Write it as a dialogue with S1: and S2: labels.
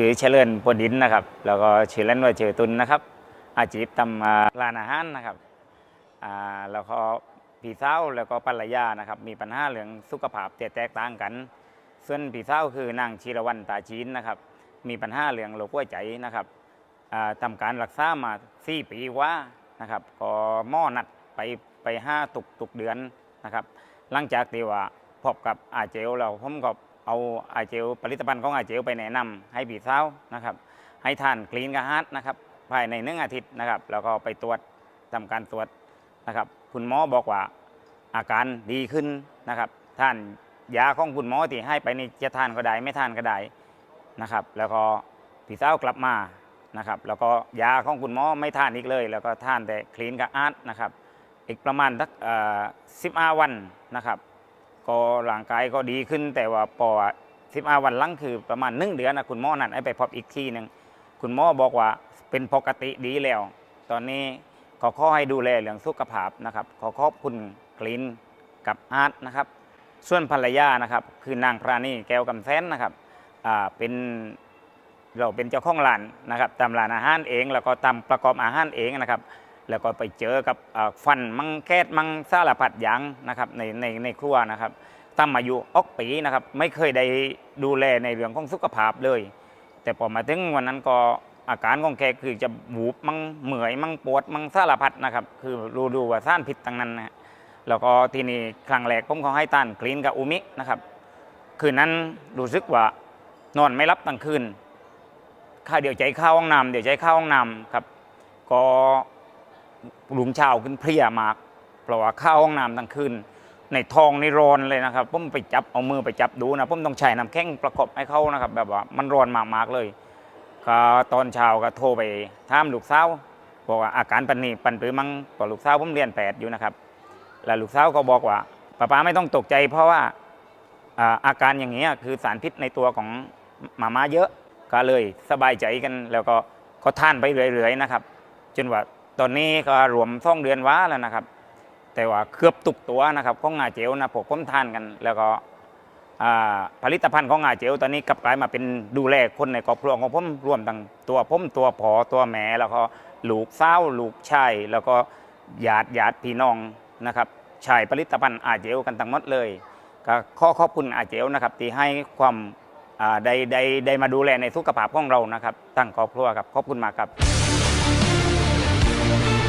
S1: ชื่อเชริญปนดินนะครับ แล้วก็ชื่อเล่นว่าชื่อตุนนะครับ อาชีพทำร้านอาหารนะครับแล้วก็พี่สาแล้วก็ภรรยานะครับ มีปัญหาเรื่องสุขภาพแตกต่างกัน ส่วนพี่สาคือนางชีรวรรณตาจีนนะครับ มีปัญหาเรื่องโรคหัวใจนะครับอ่าทำการรักษามาสี่ปีว่านะครับก็หม้อนัดไปไปห้าตุกตุกเดือนนะครับ หลังจากที่ว่าพบกับอาเจลเราผมก็ เอาอาเจลผลิตภัณฑ์ของอาเจลไปแนะนำให้พี่สานะครับ ให้ท่านคลีนกระฮัดนะครับภายในหนึ่งอาทิตย์นะครับ แล้วก็ไปตรวจทำการตรวจนะครับ คุณหมอบอกว่าอาการดีขึ้นนะครับ ท่านยาของคุณหมอที่ให้ไปนี่จะทานก็ได้ไม่ทานก็ได้นะครับ แล้วก็พี่สากลับมานะครับ แล้วก็ยาของคุณหมอไม่ทานอีกเลย แล้วก็ทานแต่คลีนกระฮัดนะครับ อีกประมาณสักสิบห้าวันนะครับ ก็ร่างกายก็ดีขึ้น แต่ว่าพอสิบห้าวันหลังคือประมาณหนึ่งเดือนนะคุณหมอนั่นให้ไปพบอีกทีหนึ่งคุณหมอบอกว่าเป็นปกติดีแล้ว ตอนนี้ขอข้อให้ดูแลเรื่องสุขภาพนะครับ ขอขอบคุณกลินกับอาร์ตนะครับ ส่วนภรรยานะครับ คือนางพราณีแก้วกำแสนนะครับอ่าเป็นเราเป็นเจ้าของร้านนะครับทำร้านอาหารเอง แล้วก็ทำประกอบอาหารเองนะครับ แล้วก็ไปเจอกับฟันมังแก๊สมังสารพัดอย่างนะครับในในในครัวนะครับตั้งมาอยู่ออกปีนะครับไม่เคยได้ดูแลในเรื่องของสุขภาพเลย แต่พอมาถึงวันนั้นก็อาการของแกคือจะบูบมังเหมื่อยมังปวดมังสารพัดนะครับคือรู้ดูว่าซ่านผิดตั้งนั้นนะแล้วก็ที่นี้ครั้งแรกผมเขาให้ต้านคลีนกับอูมินะครับคืนนั้นรู้สึกว่านอนไม่รับตั้งคืนข้าเดี๋ยวใจเข้าห้องน้ำเดี๋ยวใจเข้าห้องน้ำครับ ก็ ลุงเช้าขึ้นเพลียมาก เพราะว่าเข้าห้องน้ำทั้งคืนในทองในร้อนเลยนะครับผมไปจับเอามือไปจับดูนะผมต้องใช้น้ำแข็งประกบให้เขานะครับ แบบว่ามันร้อนมากๆเลยก็ตอนเช้าก็โทรไปถามลูกสาวบอกว่าอาการปันนี้ปันปือมั้งเพอลูกสาวผมเรียนแปดอยู่นะครับ แล้วลูกสาวก็บอกว่าป้าป้าไม่ต้องตกใจ เพราะว่าอาการอย่างนี้คือสารพิษในตัวของหมาม่าเยอะก็เลยสบายใจกันแล้วก็ก็ท่านไปเรื่อยๆนะครับ จนว่า ตอนนี้ก็รวมซ่องเดือนว้าแล้วนะครับ แต่ว่าเคลือบตุกตัวนะครับของงาเจลนะพวกผมทานกัน แล้วก็ผลิตภัณฑ์ของงาเจลตอนนี้กลับกลายมาเป็นดูแลคนในครอบครัวของผมรวมทั้งตัวผมตัวผอตัวแม่แล้วก็ลูกสาวลูกชายแล้วก็ญาติญาติพี่น้องนะครับใช้ผลิตภัณฑ์อาเจลกันทั้งหมดเลยก็ขอขอบคุณอาเจลนะครับที่ให้ความได้ได้ได้มาดูแลในสุขภาพของเรานะครับตั้งครอบครัวครับขอบคุณมากครับ Thank you.